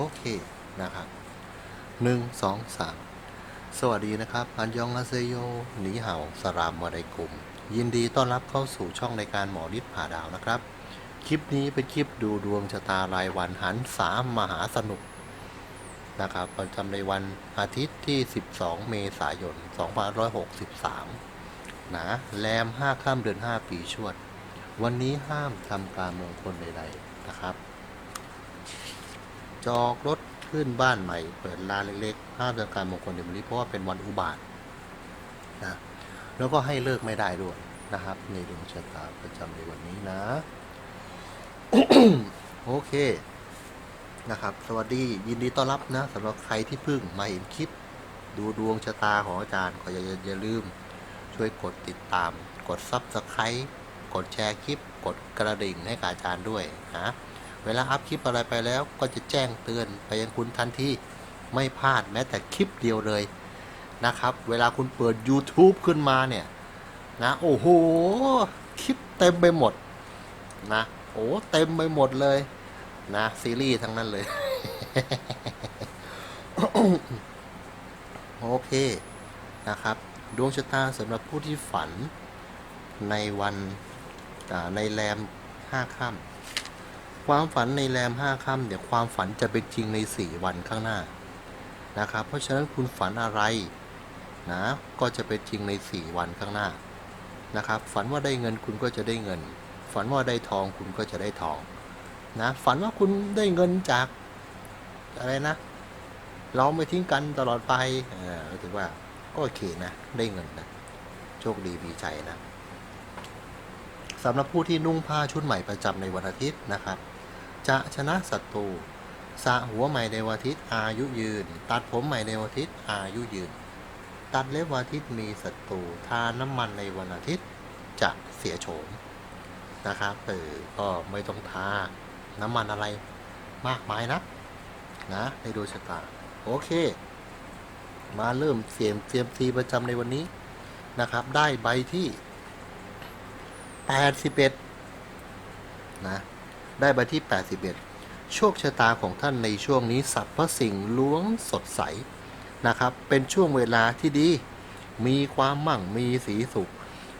โอเคนะครับหนึ่งสองสามสวัสดีนะครับ อันยองอาเซโยหนีเห่าสรามวะไดกุมยินดีต้อนรับเข้าสู่ช่องในการหมอนิดผ่าดาวนะครับ คลิปนี้เป็นคลิปดูดวงชะตารายวันหันสามมหาสนุกนะครับประจำในวันอาทิตย์ที่ 12 เมษายน 2563 นะ แรม 5 ข้ามเดือน 5 ปีชวด วันนี้ห้ามทำการมงคลใด ๆ นะครับ จอกรถขึ้นบ้านใหม่ เปิดร้านเล็กๆห้ามทำการมงคลในวันนี้เพราะว่าเป็นวันอุบาทนะแล้วก็ให้เลิกไม่ได้ด้วยนะครับ ในดวงชะตาประจำในวันนี้นะ โอเคนะครับ สวัสดียินดีต้อนรับนะสำหรับใครที่เพิ่งมาเห็นคลิป ดูดวงชะตาของอาจารย์ขออย่าอย่าลืม ช่วยกดติดตาม กดซับสไครต์กดแชร์คลิป กดกระดิ่งให้กับอาจารย์ด้วยนะ วลาอัพคลิปอะไรไปแล้วก็จะแจ้งเตือนไปยังคุณทันทีไม่พลาดแม้แต่คลิปเดียวเลยนะครับ เวลาคุณเปิด YouTube ขึ้นมาเนี่ยนะโอ้โหคลิปเต็มไปหมดนะโอ้เต็มไปหมดเลยนะซีรีส์ทั้งนั้นเลย โอเคนะครับ ดวงชะตาสำหรับผู้ที่ฝันในวันในแรมห้าค่ำ ความฝันในแรมห้าค่ำเนี่ยวความฝันจะเป็นจริงในสี่วันข้างหน้านะครับ เพราะฉะนั้นคุณฝันอะไรนะก็จะเป็นจริงในสี่วันข้างหน้านะครับ ฝันว่าได้เงินคุณก็จะได้เงิน ฝันว่าได้ทองคุณก็จะได้ทองนะฝันว่าคุณได้เงินจากอะไรนะ เราไม่ทิ้งกันตลอดไปเออถือว่าก็โอเคนะได้เงินนะโชคดีมีใจนะสำหรับผู้ที่นุ่งผ้าชุดใหม่ประจำในวันอาทิตย์นะครับ จะชนะศัตรูสะหัวใหม่ในวันอาทิตอายุยืน ตัดผมใหม่ในวันอาทิตอายุยืน ตัดเล็บวันอาทิตมีศัตรูทาน้ำมันในวันอาทิตย์จะเสียโฉมนะครับเออก็ไม่ต้องทาน้ำมันอะไรมากมายนะนะในดวงชะตาโอเค มาเริ่มเสียมเซียมซีประจำในวันนี้นะครับ ได้ใบที่ 81 นะ ได้ใบที่ 81 โชคชะตาของท่านในช่วงนี้สัพพสิ่งล้วงสดใสนะครับ เป็นช่วงเวลาที่ดี มีความมั่งมีสีสุข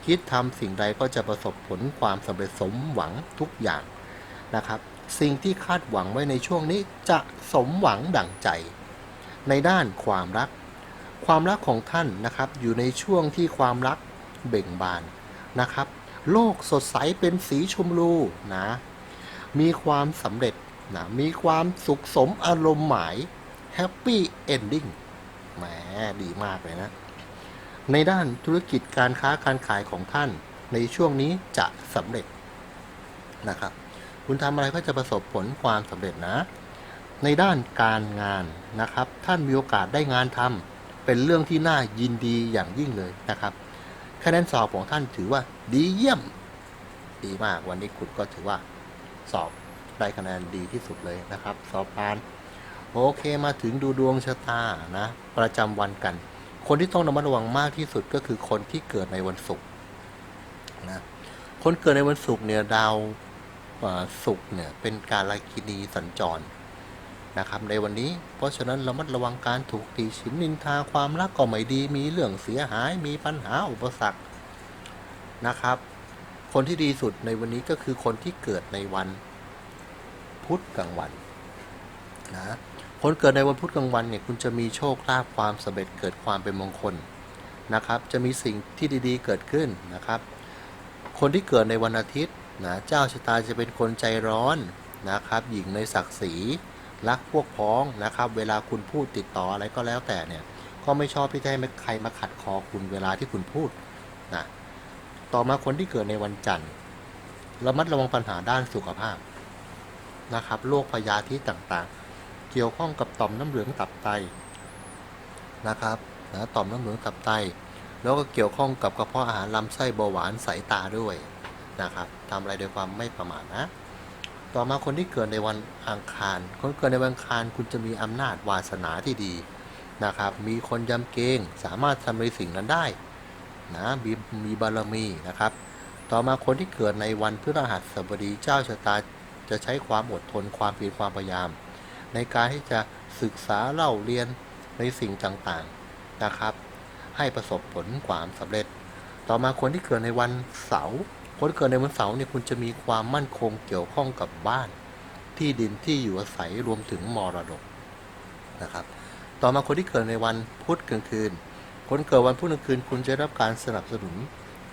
คิดทำสิ่งใดก็จะประสบผลความสำเร็จสมหวังทุกอย่างนะครับ สิ่งที่คาดหวังไว้ในช่วงนี้จะสมหวังดั่งใจ ในด้านความรัก ความรักของท่านนะครับอยู่ในช่วงที่ความรักเบ่งบานนะครับ โลกสดใสเป็นสีชมพูนะ มีความสำเร็จนะมีความสุขสมอารมณ์หมายแฮปปี้เอนดิ้งแหมดีมากเลยนะ ในด้านธุรกิจการค้าการขายของท่าน ในช่วงนี้จะสำเร็จนะครับ คุณทำอะไรก็จะประสบผลความสำเร็จนะ ในด้านการงานนะครับ ท่านมีโอกาสได้งานทำเป็นเรื่องที่น่ายินดีอย่างยิ่งเลยนะครับคะแนนสอบของท่านถือว่าดีเยี่ยม ดีมากวันนี้คุณก็ถือว่า สอบได้คะแนนดีที่สุดเลยนะครับ สอบผ่านโอเคมาถึงดูดวงชะตานะ ประจำวันกัน คนที่ต้องระมัดระวังมากที่สุดก็คือคนที่เกิดในวันศุกร์นะคนเกิดในวันศุกร์เนี่ยดาวศุกร์เนี่ยเป็นการลากินีสัญจรนะครับในวันนี้ เพราะฉะนั้นระมัดระวังการถูกตีฉินนินทาความรักก็ไม่ดี มีเรื่องเสียหาย มีปัญหาอุปสรรคนะครับ คนที่ดีสุดในวันนี้ก็คือคนที่เกิดในวันพุธกลางวันนะคนเกิดในวันพุธกลางวันเนี่ยคุณจะมีโชคลาภความสำเร็จเกิดความเป็นมงคลนะครับ จะมีสิ่งที่ดีๆเกิดขึ้นนะครับ คนที่เกิดในวันอาทิตย์นะเจ้าชะตาจะเป็นคนใจร้อนนะครับ หญิงในศักดิ์ศรีรักพวกพ้องนะครับ เวลาคุณพูดติดต่ออะไรก็แล้วแต่เนี่ยก็ไม่ชอบที่จะให้ใครมาขัดคอคุณเวลาที่คุณพูดนะ ต่อมาคนที่เกิดในวันจันทร์ระมัดระวังปัญหาด้านสุขภาพนะครับโรคพยาธิต่างๆ เกี่ยวข้องกับต่อมน้ำเหลืองตับไตนะครับนะต่อมน้ำเหลืองตับไต แล้วก็เกี่ยวข้องกับกระเพาะอาหารลำไส้เบาหวานสายตาด้วยนะครับทำอะไรโดยความไม่ประมาทนะ ต่อมาคนที่เกิดในวันอังคาร คนเกิดในวันอังคารคุณจะมีอำนาจวาสนาที่ดีนะครับ มีคนยำเกรงสามารถทำในสิ่งนั้นได้ นะมีมีบารมีนะครับ ต่อมาคนที่เกิดในวันพฤหัสบดีเจ้าชะตาจะใช้ความอดทนความเพียรความพยายาม ในการที่จะศึกษาเล่าเรียนในสิ่งต่างๆนะครับ ให้ประสบผลความสำเร็จ ต่อมาคนที่เกิดในวันเสาร์คนเกิดในวันเสาร์เนี่ยคุณจะมีความมั่นคงเกี่ยวข้องกับบ้าน ที่ดินที่อยู่อาศัยรวมถึงมรดกนะครับ ต่อมาคนที่เกิดในวันพุธกลางคืน คนเกิดวันพุธกลางคืนคุณจะได้รับการสนับสนุน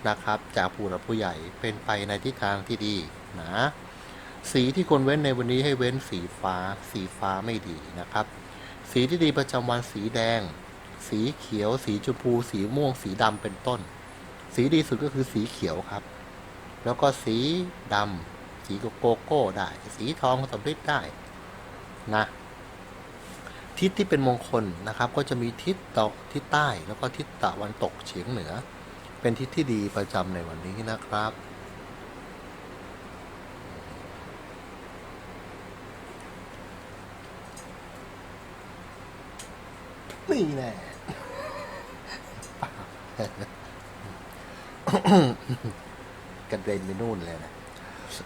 นะครับ จากผู้หลักผู้ใหญ่เป็นไปในทิศทางที่ดีนะสีที่ควรเว้นในวันนี้ให้เว้นสีฟ้า สีฟ้าไม่ดีนะครับ สีที่ดีประจำวันสีแดง สีเขียว สีชมพู สีม่วง สีดำเป็นต้น สีดีสุดก็คือสีเขียวครับ แล้วก็สีดำสีโกโก้ได้ สีทองสำริดได้นะ ทิศที่เป็นมงคลนะครับ ก็จะมีทิศตกทิศใต้แล้วก็ทิศตะวันตกเฉียงเหนือ เป็นทิศที่ดีประจำในวันนี้นะครับ นี่แน่กระเด็นไปนู่นเลยนะ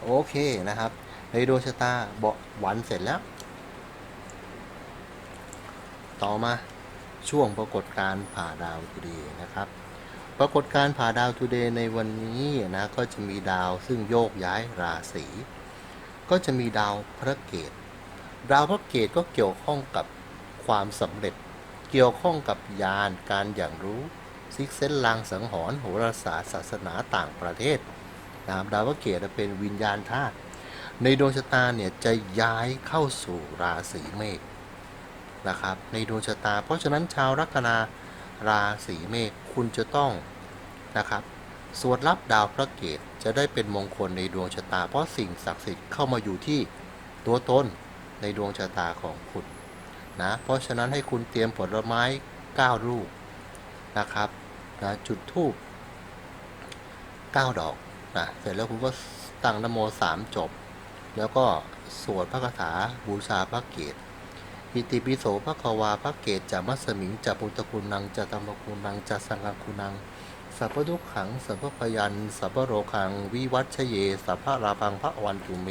โอเคนะครับ ในดวงชะตาเบาหวันเสร็จแล้ว ต่อมาช่วงปรากฏการณ์ผ่าดาวทูเดย์นะครับ ปรากฏการณ์ผ่าดาวทูเดย์ในวันนี้นะก็จะมีดาวซึ่งโยกย้ายราศีก็จะมีดาวพระเกตดาวพระเกตก็เกี่ยวข้องกับความสำเร็จ เกี่ยวข้องกับยานการอย่างรู้ซิกเซนลางสังหรณ์โหราศาสตร์ศาสนาต่างประเทศนะครับดาวพระเกตเป็นวิญญาณธาตุในดวงชะตาเนี่ยจะย้ายเข้าสู่ราศีเมษ นะครับ ในดวงชะตา เพราะฉะนั้นชาวลัคนาราศีเมษคุณจะต้องนะครับสวดรับดาวพระเกตจะได้เป็นมงคลในดวงชะตา เพราะสิ่งศักดิ์สิทธิ์เข้ามาอยู่ที่ตัวตนในดวงชะตาของคุณนะเพราะฉะนั้นให้คุณเตรียมผลไม้9ลูกนะครับนะจุดธูป9ดอกนะเสร็จแล้วคุณก็ตั้งนโมสามจบ แล้วก็สวดพระคาถาบูชาพระเกต อิติปิโสภะควาพระเกตจะมัสมิงจะปุตตะคุณนังจะธรรมคุณนังจะสังฆคุณนังสัพพทุกขังสัพพพยันสัพพโรคัง วิวัชชเย สัพพราพังพระวันตุเม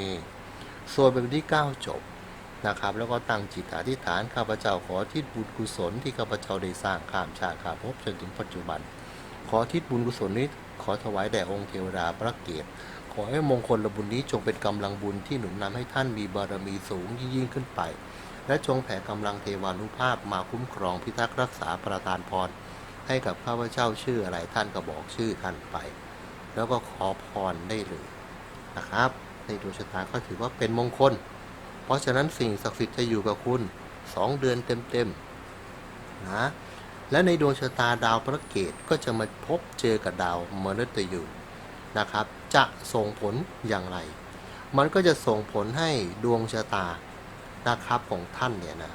สวดแบบที่9จบนะครับ แล้วก็ตั้งจิตอธิษฐานข้าพเจ้าขอทิศบุญกุศลที่ข้าพเจ้าได้สร้างข้ามชาติข้ามภพจนถึงปัจจุบัน ขอทิศบุญกุศลนี้ขอถวายแด่องค์เทวดาพระเกตขอให้มงคลบุญนี้จงเป็นกำลังบุญที่หนุนนำให้ท่านมีบารมีสูงยิ่งขึ้นไป และจงแผ่กำลังเทวานุภาพมาคุ้มครองพิทักษ์รักษาประทานพร ให้กับข้าพเจ้าชื่ออะไรท่านก็บอกชื่อท่านไป แล้วก็ขอพรได้เลยนะครับ ในดวงชะตาก็ถือว่าเป็นมงคล เพราะฉะนั้นสิ่งศักดิ์สิทธิ์จะอยู่กับคุณสองเดือนเต็มๆนะและในดวงชะตาดาวพระเกตก็จะมาพบเจอกับดาวมฤตยูนะครับ จะส่งผลอย่างไร มันก็จะส่งผลให้ดวงชะตา นะครับของท่านเนี่ยนะ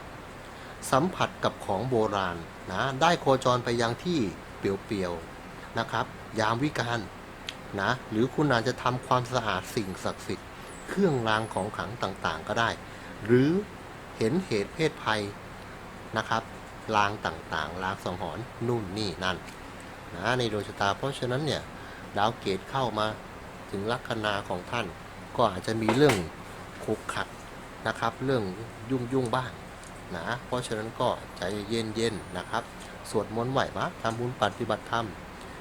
สัมผัสกับของโบราณนะได้โคจรไปยังที่เปลี่ยวๆนะครับ ยามวิการนะหรือคุณอาจจะทำความสะอาดสิ่งศักดิ์สิทธิ์เครื่องรางของขลังต่างๆ ก็ได้ หรือเห็นเหตุเพศภัยนะครับลางต่างๆ ลางสังหรณ์นู่นนี่นั่นนะในดวงชะตา เพราะฉะนั้นเนี่ยดาวเกตเข้ามาถึงลัคนาของท่าน ก็อาจจะมีเรื่องขุกขัด นะครับ เรื่องยุ่งยุ่งบ้างนะเพราะฉะนั้นก็ใจเย็นเย็นๆนะครับ สวดมนต์ไหวพระทำบุญปฏิบัติธรรม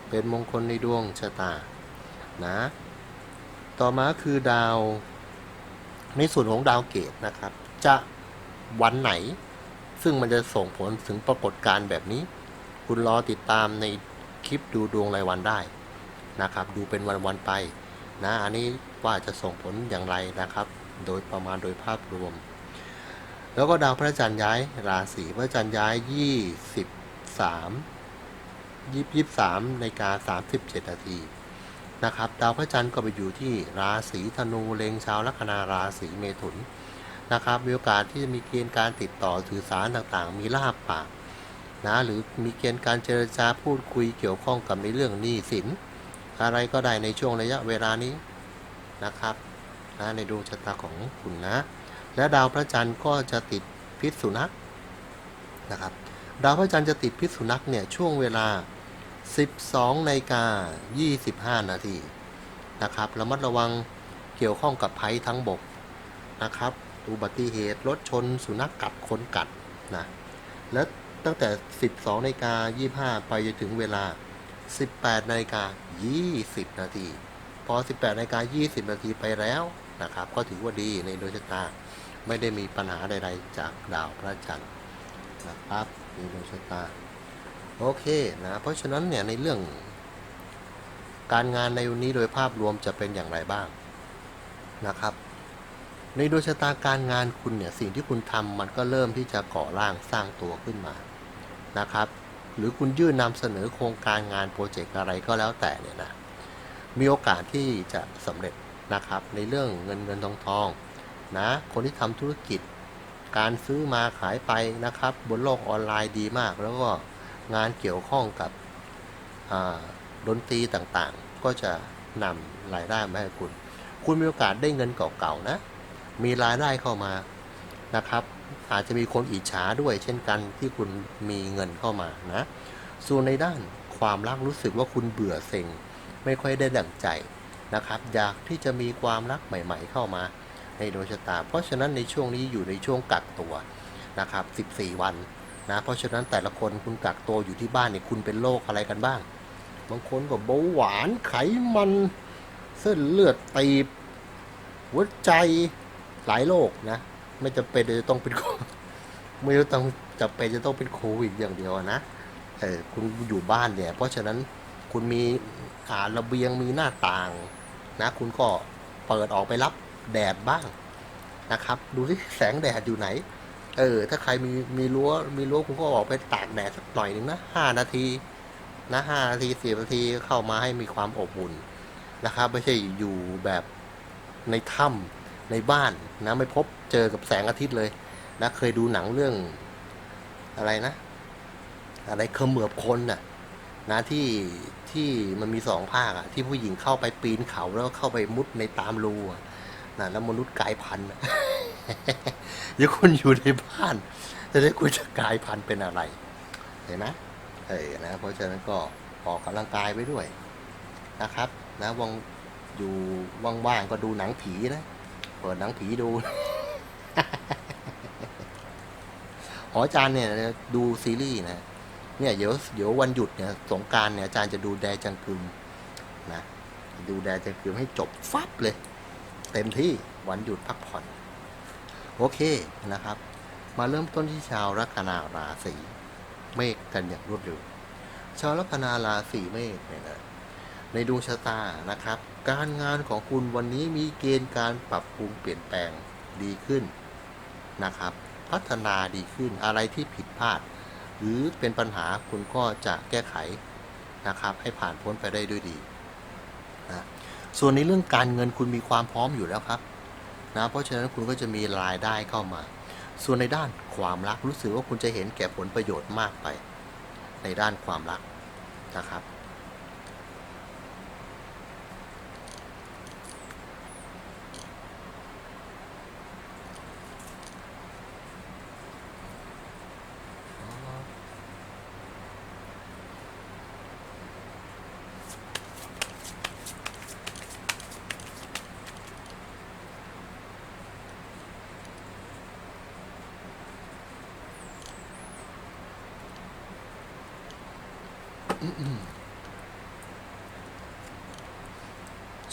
เป็นมงคลในดวงชะตานะต่อมาคือดาว ในส่วนของดาวเกตนะครับ จะวันไหน ซึ่งมันจะส่งผลถึงปรากฏการณ์แบบนี้ คุณรอติดตามในคลิปดูดวงรายวันได้นะครับ ดูเป็นวันๆไปนะอันนี้ว่าจะส่งผลอย่างไรนะครับ โดยประมาณโดยภาพรวม แล้วก็ดาวพระจันทร์ย้ายราศีพระจันทร์ย้าย 23 23ในกา37 นาทีนะครับดาวพระจันทร์ก็ไปอยู่ที่ราศีธนูเลงชาวลัคนาราศีเมถุนนะครับมีโอกาสที่จะมีเกณฑ์การติดต่อสื่อสารต่างๆ มีลาบปากนะหรือมีเกณฑ์การเจรจาพูดคุยเกี่ยวข้องกับในเรื่องหนี้สิน อะไรก็ได้ในช่วงระยะเวลานี้นะครับ นะในดวงชะตาของคุณนะ และดาวพระจันทร์ก็จะติดพิษสุนัขนะครับ ดาวพระจันทร์จะติดพิษสุนัขเนี่ยช่วงเวลา 12นาฬิกา25 นาทีนะครับระมัดระวังเกี่ยวข้องกับภัยทั้งบกนะครับ อุบัติเหตุรถชนสุนัขกัดคนกัดนะแล้วตั้งแต่ 12นาฬิกา25 ไปจนถึงเวลา 18นาฬิกา20 นาที พอ 18นาฬิกา20 นาทีไปแล้ว นะครับ ก็ถือว่าดีในดวงชะตา ไม่ได้มีปัญหาใด ๆ จากดาวพระจันทร์นะครับในดวงชะตาโอเคนะเพราะฉะนั้นเนี่ยในเรื่อง การงานในวันนี้โดยภาพรวมจะเป็นอย่างไรบ้างนะครับ ในดวงชะตาการงานคุณเนี่ยสิ่งที่คุณทำมันก็เริ่มที่จะก่อร่างสร้างตัวขึ้นมานะครับ หรือคุณยื่นนำเสนอโครงการงานโปรเจกต์อะไรก็แล้วแต่เนี่ยนะมีโอกาสที่จะสำเร็จ นะครับ ในเรื่องเงินเงินทองทองนะคนที่ทำธุรกิจ การซื้อมาขายไปนะครับ บนโลกออนไลน์ดีมาก แล้วก็งานเกี่ยวข้องกับดนตรีต่างๆ ก็จะนำรายได้มาให้คุณ คุณมีโอกาสได้เงินเก่าๆนะ มีรายได้เข้ามานะครับ อาจจะมีคนอิจฉาด้วย เช่นกันที่คุณมีเงินเข้ามานะ ส่วนในด้านความรักรู้สึกว่าคุณเบื่อเซ็ง ไม่ค่อยได้ดั่งใจ นะครับ อยากที่จะมีความรักใหม่ ๆ เข้ามาในดวงชะตา เพราะฉะนั้นในช่วงนี้อยู่ในช่วงกักตัวนะครับ 14 วันนะ เพราะฉะนั้นแต่ละคนคุณกักตัวอยู่ที่บ้านเนี่ยคุณเป็นโรคอะไรกันบ้าง บางคนก็เบาหวานไขมัน เส้นเลือดตีบหัวใจหลายโรคนะ ไม่จำเป็นจะต้องเป็นโคไม่ต้องจำเป็นจะต้องเป็นโควิดอย่างเดียวนะเออคุณอยู่บ้านเนี่ย เพราะฉะนั้นคุณมี อาระเบียงมีหน้าต่างนะคุณก็เปิดออกไปรับแดดบ้างนะครับ ดูที่แสงแดดอยู่ไหน เออ ถ้าใครมีมีรั้วมีรั้วคุณก็ออกไปตากแดดสักหน่อยหนึ่งนะห้านาทีนะห้านาทีสิบนาทีเข้ามาให้มีความอบอุ่นนะครับ ไม่ใช่อยู่แบบในถ้ำในบ้านนะไม่พบเจอกับแสงอาทิตย์เลยนะเคยดูหนังเรื่องอะไรนะ อะไรเขมือบคนน่ะนะที่ ที่มันมีสองภาคอะที่ผู้หญิงเข้าไปปีนเขาแล้วเข้าไปมุดในตามรูอะนะแล้วมนุษย์กลายพันธุ์เดี๋ยวคุณอยู่ในบ้าน จะได้คุณจะกลายพันธุ์เป็นอะไร เห็นไหมเออนะ เพราะฉะนั้นก็ออกกำลังกายไปด้วยนะครับ นะวงอยู่ว่างๆก็ดูหนังผีนะเปิดหนังผีดูหอจารย์เนี่ยดูซีรีส์นะ เนี่ยเดี๋ยวเดี๋ยววันหยุดเนี่ยสงการเนี่ยอาจารย์จะดูแดจังกึมนะดูแดจังกึมให้จบฟับเลย เต็มที่วันหยุดพักผ่อน โอเคนะครับ มาเริ่มต้นที่ชาวลัคนาราศีเมษกันอย่างรวดเร็วชาวลัคนาราศีเมษเนี่ยนะในดวงชะตานะครับ การงานของคุณวันนี้มีเกณฑ์การปรับปรุงเปลี่ยนแปลงดีขึ้นนะครับ พัฒนาดีขึ้นอะไรที่ผิดพลาด หรือเป็นปัญหาคุณก็จะแก้ไขนะครับให้ผ่านพ้นไปได้ด้วยดีนะส่วนในเรื่องการเงินคุณมีความพร้อมอยู่แล้วครับนะเพราะฉะนั้นคุณก็จะมีรายได้เข้ามา ส่วนในด้านความรักรู้สึกว่าคุณจะเห็นแก่ผลประโยชน์มากไป ในด้านความรักนะครับ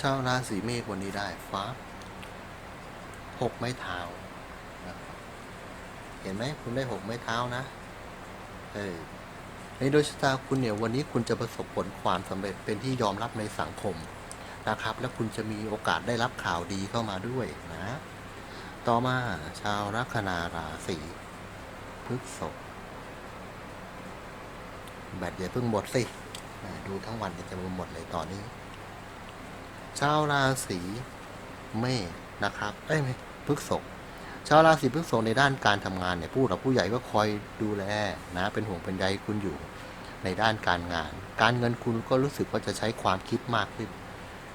ชาวราศีเมษวันนี้ได้ฟ้าหกไม้เท้านะเห็นไหมคุณได้หกไม้เท้านะเออในโดยชะตาคุณเนี่ยวันนี้คุณจะประสบผลความสำเร็จเป็นที่ยอมรับในสังคมนะครับ และคุณจะมีโอกาสได้รับข่าวดีเข้ามาด้วยนะ ต่อมาชาวลัคนาราศีพฤษภแบตอย่าเพิ่งหมดสิ ดูทั้งวันจะหมดเลยตอนนี้ ชาวราศีเมษนะครับเอ้ยไม่พฤษภชาวราศีพฤษภในด้านการทำงานเนี่ยผู้หลักผู้ใหญ่ก็คอยดูแลนะเป็นห่วงเป็นใยคุณอยู่ในด้านการงาน การเงินคุณก็รู้สึกว่าจะใช้ความคิดมากขึ้น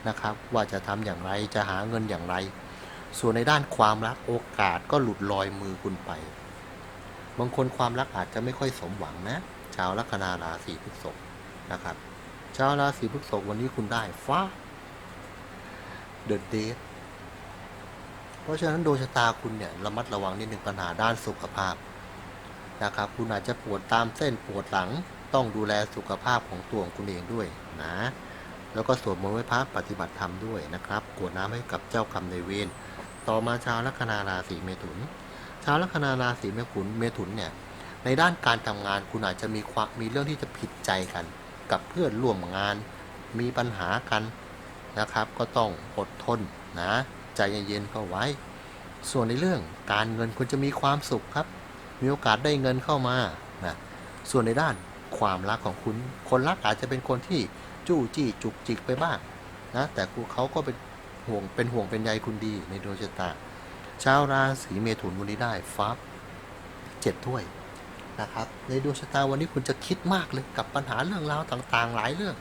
นะครับ ว่าจะทำอย่างไรจะหาเงินอย่างไร ส่วนในด้านความรักโอกาสก็หลุดลอยมือคุณไป บางคนความรักอาจจะไม่ค่อยสมหวังนะ ชาวลัคนาราศีพฤษภนะครับ ชาวราศีพฤษภวันนี้คุณได้ฟ้า เดอะเดทเพราะฉะนั้นดวงชะตาคุณเนี่ยระมัดระวังนิดนึงปัญหาด้านสุขภาพนะครับ คุณอาจจะปวดตามเส้นปวดหลังต้องดูแลสุขภาพของตัวของคุณเองด้วยนะแล้วก็สวดมนต์ไหว้พระปฏิบัติธรรมด้วยนะครับกวดน้ำให้กับเจ้ากรรมนเวรต่อมาชาวลัคนาราศีเมถุน ชาวลัคนาราศีเมถุนเมถุนเนี่ยในด้านการทำงานคุณอาจจะมีความมีเรื่องที่จะผิดใจกัน กับเพื่อนร่วมงาน มีปัญหากัน นะครับ ก็ต้องอดทนนะใจเย็นๆเข้าไว้ ส่วนในเรื่องการเงินคุณจะมีความสุขครับ มีโอกาสได้เงินเข้ามานะส่วนในด้านความรักของคุณ คนรักอาจจะเป็นคนที่จู้จี้จุกจิกไปบ้างนะแต่เขาก็เป็นห่วงเป็นห่วงเป็นใยคุณดีในดวงชะตาชาวราศีเมถุนวันนี้ได้ฟ้าเจ็ดถ้วยนะครับในดวงชะตาวันนี้คุณจะคิดมากเลยกับปัญหาเรื่องราวต่างๆ หลายเรื่อง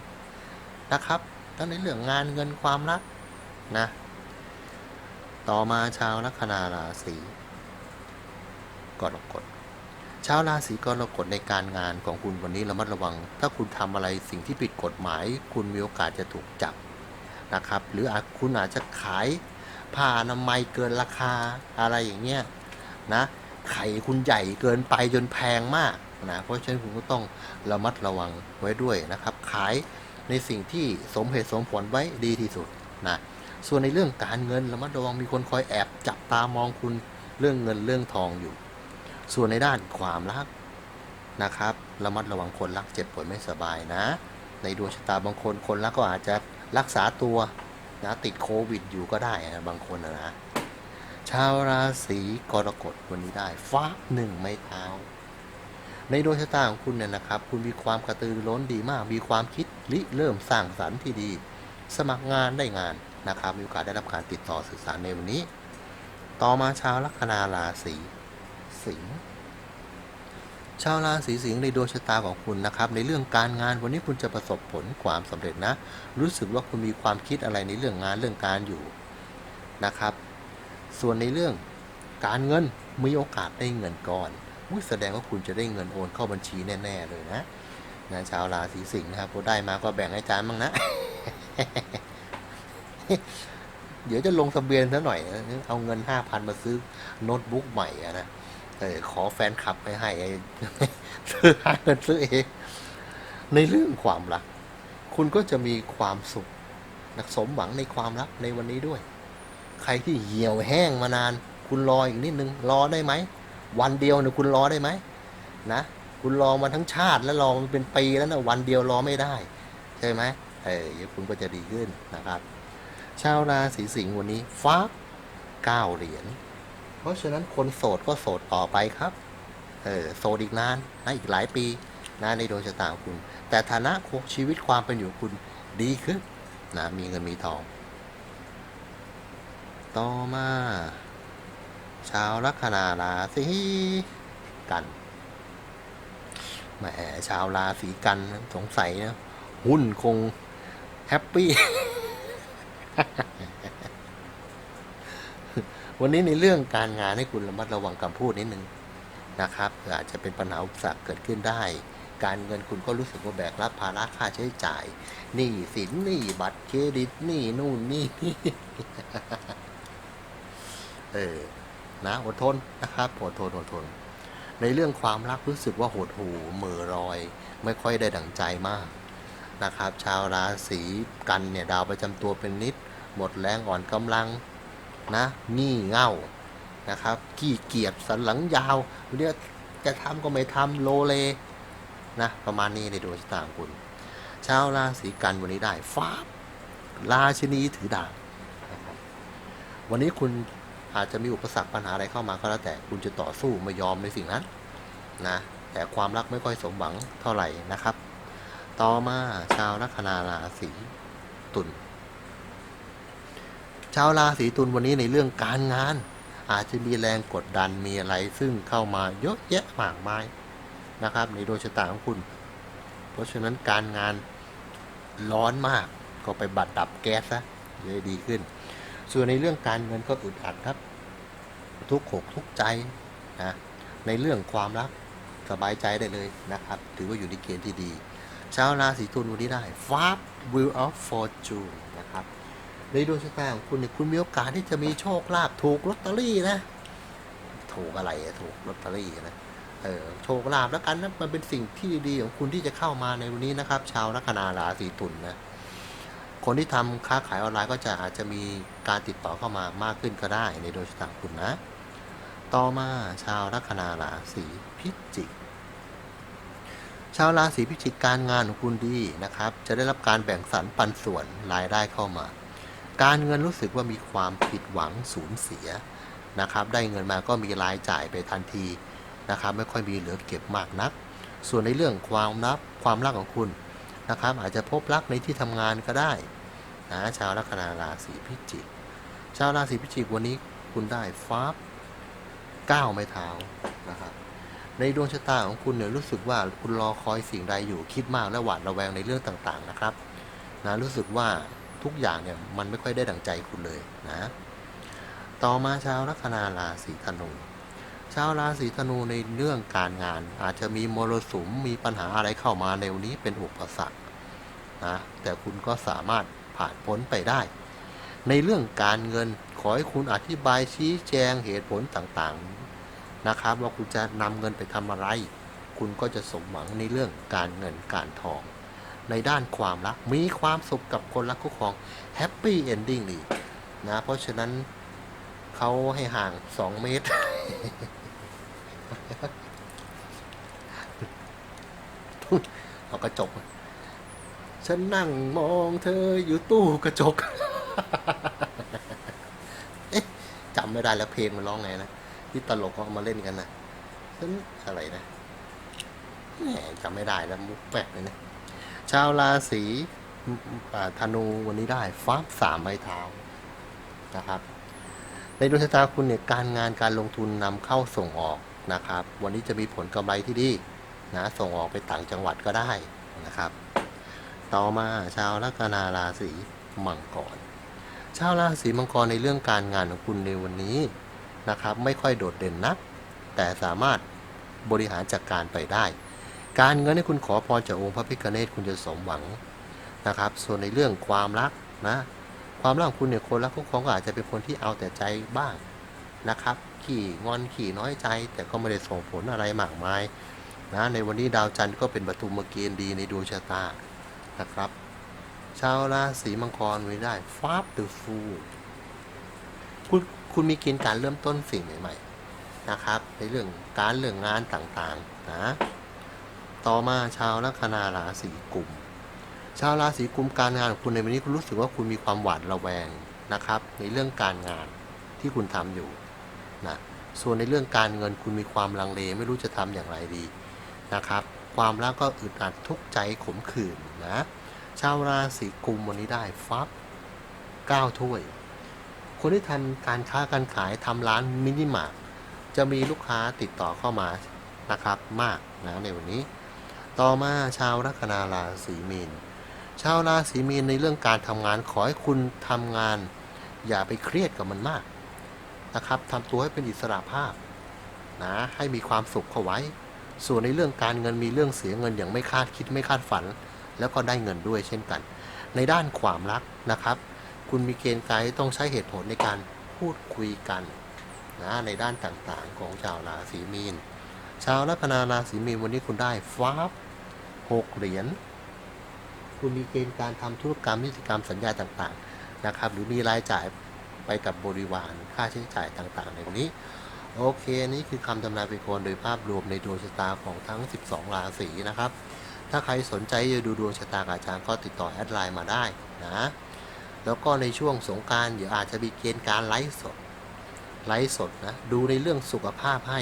นะครับ ทั้งในเรื่องงานเงินความรักนะ ต่อมาชาวลัคนาราศีกรกฎชาวราศีกรกฎในการงานของคุณวันนี้ระมัดระวัง ถ้าคุณทำอะไรสิ่งที่ผิดกฎหมาย คุณมีโอกาสจะถูกจับนะครับ หรืออาจคุณอาจจะขายผ้าอนามัยเกินราคาอะไรอย่างเงี้ยนะไข่คุณใหญ่เกินไปจนแพงมากนะเพราะฉะนั้นคุณก็ต้องระมัดระวังไว้ด้วยนะครับ ขาย ในสิ่งที่สมเหตุสมผลไว้ดีที่สุดนะส่วนในเรื่องการเงินระมัดระวังมีคนคอยแอบจับตามองคุณเรื่องเงินเรื่องทองอยู่ ส่วนในด้านความรักนะครับระมัดระวังคนรักเจ็บป่วยไม่สบายนะ ในดวงชะตาบางคนคนรักก็อาจจะรักษาตัวนะติดโควิดอยู่ก็ได้นะบางคนนะชาวราศีกรกฎวันนี้ได้ฟ้าหนึ่งไม้เท้า ในดวงชะตาของคุณเนี่ยนะครับ คุณมีความกระตือรือร้นดีมาก มีความคิดริเริ่มสร้างสรรค์ที่ดี สมัครงานได้งานนะครับ มีโอกาสได้รับการติดต่อสื่อสารในวันนี้ ต่อมาชาวลัคนาราศีสิงห์ชาวราศีสิงห์ในดวงชะตาของคุณนะครับ ในเรื่องการงานวันนี้คุณจะประสบผลความสำเร็จนะ รู้สึกว่าคุณมีความคิดอะไรในเรื่องงานเรื่องการอยู่นะครับ ส่วนในเรื่องการเงินมีโอกาสได้เงินก้อน แสดงว่าคุณจะได้เงินโอนเข้าบัญชีแน่ๆเลยนะนะชาวราศีสิงห์นะครับพอได้มาก็แบ่งให้จารย์บ้างนะ เดี๋ยวจะลงทะเบียนซะหน่อยนะเอาเงินห้าพันมาซื้อโน้ตบุ๊กใหม่อะนะเออขอแฟนคลับไปให้ไอ้ซื้อหาเงินซื้อเองในเรื่องความรัก คุณก็จะมีความสุขนะสมหวังในความรักในวันนี้ด้วย ใครที่เหี่ยวแห้งมานาน คุณรออีกนิดนึง รอได้ไหม วันเดียวเนี่ยคุณรอได้ไหมนะคุณรอมาทั้งชาติแล้วรอมันเป็นปีแล้วนะวันเดียวรอไม่ได้ ใช่ไหมเออยคุณก็จะดีขึ้นนะครับ ชาวราศีสิงห์วันนี้ฟ้าเก้าเหรียญเพราะฉะนั้นคนโสดก็โสดต่อไปครับเออโสดอีกนานนะอีกหลายปีนะในดวงชะตาคุณ แต่ฐานะชีวิตความเป็นอยู่คุณดีขึ้นนะมีเงินมีทอง ต่อมา ชาวลัคนาราศีกันแหมชาวราศีกันสงสัยนะ หุ้นคงแฮปปี้ วันนี้ในเรื่องการงานให้คุณระมัดระวังคำพูดนิดนึงนะครับเผื่อาจจะเป็นปัญหาอุปสรรคเกิดขึ้นได้ การเงินคุณก็รู้สึกว่าแบกรับภาระค่าใช้จ่ายหนี้สินหนี้บัตรเครดิตหนี้นู่นนี่เออ นะอดทนนะครับอดทนอดทน ในเรื่องความรักรู้สึกว่าหดหูเหม่อรอย ไม่ค่อยได้ดั่งใจมากนะครับ ชาวราศีกันเนี่ยดาวประจำตัวเป็นนิด หมดแรงอ่อนกำลังนะงี่เง่านะครับขี้เกียจสันหลังยาวเรียกจะทำก็ไม่ทำโลเลนะประมาณนี้ในดวงชะตาของคุณ ชาวราศีกันวันนี้ได้ฟ้าบราชินีถือดาบวันนี้คุณ อาจจะมีอุปสรรคปัญหาอะไรเข้ามาก็แล้วแต่คุณจะต่อสู้ไม่ยอมในสิ่งนั้นนะแต่ความรักไม่ค่อยสมหวังเท่าไหร่นะครับ ต่อมาชาวลัคนาราศีตุลชาวราศีตุลวันนี้ในเรื่องการงาน อาจจะมีแรงกดดันมีอะไรซึ่งเข้ามาเยอะแยะมากมายนะครับในดวงชะตาของคุณ เพราะฉะนั้นการงานร้อนมากก็ไปบัดดับแก๊สซะจะได้ดีขึ้น ส่วนในเรื่องการเงินก็อึดอัดครับ ทุกขกทุกใจนะในเรื่องความรักสบายใจได้เลยนะครับ ถือว่าอยู่ในเกณฑ์ที่ดี ชาวราศีตุลวันนี้ได้ฟาบ Wheel of Fortune นะครับในดวงชะตาของคุณเนี่ยคุณมีโอกาสที่จะมีโชคลาภถูกลอตเตอรี่นะถูกอะไรอะถูกลอตเตอรี่นะเออโชคลาภแล้วกันนะมันเป็นสิ่งที่ดีของคุณที่จะเข้ามาในวันนี้นะครับ ชาวลัคนาราศีตุลนะ คนที่ทำค้าขายออนไลน์ก็จะอาจจะมีการติดต่อเข้ามามากขึ้นก็ได้ในดวงชะตาของคุณนะ ต่อมาชาวลัคนาราศีพิจิก ชาวราศีพิจิกการงานของคุณดีนะครับ จะได้รับการแบ่งสรรปันส่วนรายได้เข้ามา การเงินรู้สึกว่ามีความผิดหวังสูญเสียนะครับ ได้เงินมาก็มีรายจ่ายไปทันทีนะครับ ไม่ค่อยมีเหลือเก็บมากนัก ส่วนในเรื่องความรักความรักของคุณนะครับอาจจะพบรักในที่ทำงานก็ได้ นะชาวลัคนาราศีพิจิก ชาวราศีพิจิกวันนี้คุณได้ฟ้าก้าวไม้เท้านะครับ ในดวงชะตาของคุณเนี่ยรู้สึกว่าคุณรอคอยสิ่งใดอยู่คิดมากและหวาดระแวงในเรื่องต่างๆนะครับนะรู้สึกว่าทุกอย่างเนี่ยมันไม่ค่อยได้ดังใจคุณเลยนะ ต่อมาชาวลัคนาราศีธนูชาวราศีธนูในเรื่องการงาน อาจจะมีมรสุมมีปัญหาอะไรเข้ามาในวันนี้เป็นอุปสรรคนะแต่คุณก็สามารถ ผ่านพ้นไปได้ ในเรื่องการเงินขอให้คุณอธิบายชี้แจงเหตุผลต่างๆนะครับว่าคุณจะนำเงินไปทำอะไร คุณก็จะสมหวังในเรื่องการเงินการทอง ในด้านความรักมีความสุขกับคนรักคู่ครองแฮปปี้เอนดิ้งดีนะเพราะฉะนั้นเขาให้ห่าง 2 เมตร เอากระจก ฉันนั่งมองเธออยู่ตู้กระจก เอ๊ะจำไม่ได้แล้วเพลงมันร้องไงนะ ที่ตลกเขาเอามาเล่นกันนะฉันอะไรนะแหมจำไม่ได้แล้วมุกแปลกเลยนะ ชาวราศีธนูวันนี้ได้ฟ้าสามไม้เท้านะครับ ในดวงชะตาคุณเนี่ยการงานการลงทุนนำเข้าส่งออกนะครับ วันนี้จะมีผลกำไรที่ดีนะส่งออกไปต่างจังหวัดก็ได้นะครับ ต่อมาชาวลัคนาราศีมังกร ชาวราศีมังกรในเรื่องการงานของคุณในวันนี้นะครับ ไม่ค่อยโดดเด่นนัก แต่สามารถบริหารจัดกการไปได้ การเงินให้คุณขอพรจากองค์พระพิฆเนศคุณจะสมหวังนะครับ ส่วนในเรื่องความรักนะความรักของคุณเนี่ยคนรักคู่ครองก็อาจจะเป็นคนที่เอาแต่ใจบ้างนะครับ ขี่งอนขี่น้อยใจ แต่ก็ไม่ได้ส่งผลอะไรมากมายนะในวันนี้ดาวจันทร์ก็เป็นปฐุมเกณฑ์ดีในดวงชะตา นะครับ ชาวราศีมังกรไว้ได้ฟาบเดอะฟูคุณคุณมีเกณฑ์การเริ่มต้นสิ่งใหม่ๆนะครับ ในเรื่องการเรื่องงานต่างๆนะต่อมาชาวลัคนาราศีกุมชาวราศีกุมการงานของคุณในวันนี้คุณรู้สึกว่าคุณมีความหวาดระแวงนะครับ ในเรื่องการงานที่คุณทำอยู่นะส่วนในเรื่องการเงินคุณมีความลังเลไม่รู้จะทำอย่างไรดีนะครับ ความรักก็อึดอัดทุกข์ใจขมขื่นนะ ชาวราศีกุมวันนี้ได้ฟับ9ถ้วย คนที่ทำการค้าการขายทำร้านมินิมาร์ทจะมีลูกค้าติดต่อเข้ามานะครับมากนะในวันนี้ ต่อมาชาวลัคนาราศีมีน ชาวราศีมีนในเรื่องการทำงานขอให้คุณทำงาน อย่าไปเครียดกับมันมากนะครับทำตัวให้เป็นอิสระภาพนะให้มีความสุขเข้าไว้ ส่วนในเรื่องการเงินมีเรื่องเสียเงินอย่างไม่คาดคิดไม่คาดฝัน แล้วก็ได้เงินด้วยเช่นกัน ในด้านความรักนะครับ คุณมีเกณฑ์การต้องใช้เหตุผลในการพูดคุยกันนะในด้านต่างๆ ของชาวราศีมีน ชาวลัคนาราศีมีนวันนี้คุณได้ฟ้าบหกเหรียญคุณมีเกณฑ์การทำธุรกรรมนิติกรรมสัญญาต่างๆนะครับ หรือมีรายจ่ายไปกับบริวารค่าใช้จ่ายต่างๆในวันนี้ โอเคนี่คือคำทำนายเป็นคนโดยภาพรวมในดวงชะตาของทั้ง 12 ราศีนะครับ ถ้าใครสนใจจะดูดวงชะตาอาจารย์ก็ติดต่อแอดไลน์มาได้นะ แล้วก็ในช่วงสงการเดี๋ยวอาจจะมีเกณฑ์การไลฟ์สด ไลฟ์สดนะ ดูในเรื่องสุขภาพให้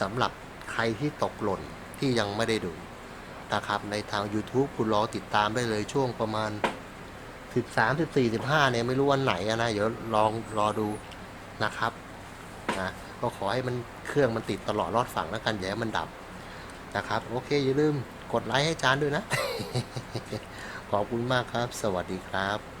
สำหรับใครที่ตกหล่นที่ยังไม่ได้ดูนะครับ ในทาง YouTube คุณรอติดตามได้เลยช่วงประมาณ 13 14 15เนี่ยไม่รู้วันไหนนะเดี๋ยวลองรอดูนะครับ ก็ขอให้มันเครื่องมันติดตลอดรอดฝั่งแล้วกันอย่าให้มันดับนะครับ โอเค อย่าลืมกดไลค์ให้จานด้วยนะ ขอบคุณมากครับ สวัสดีครับ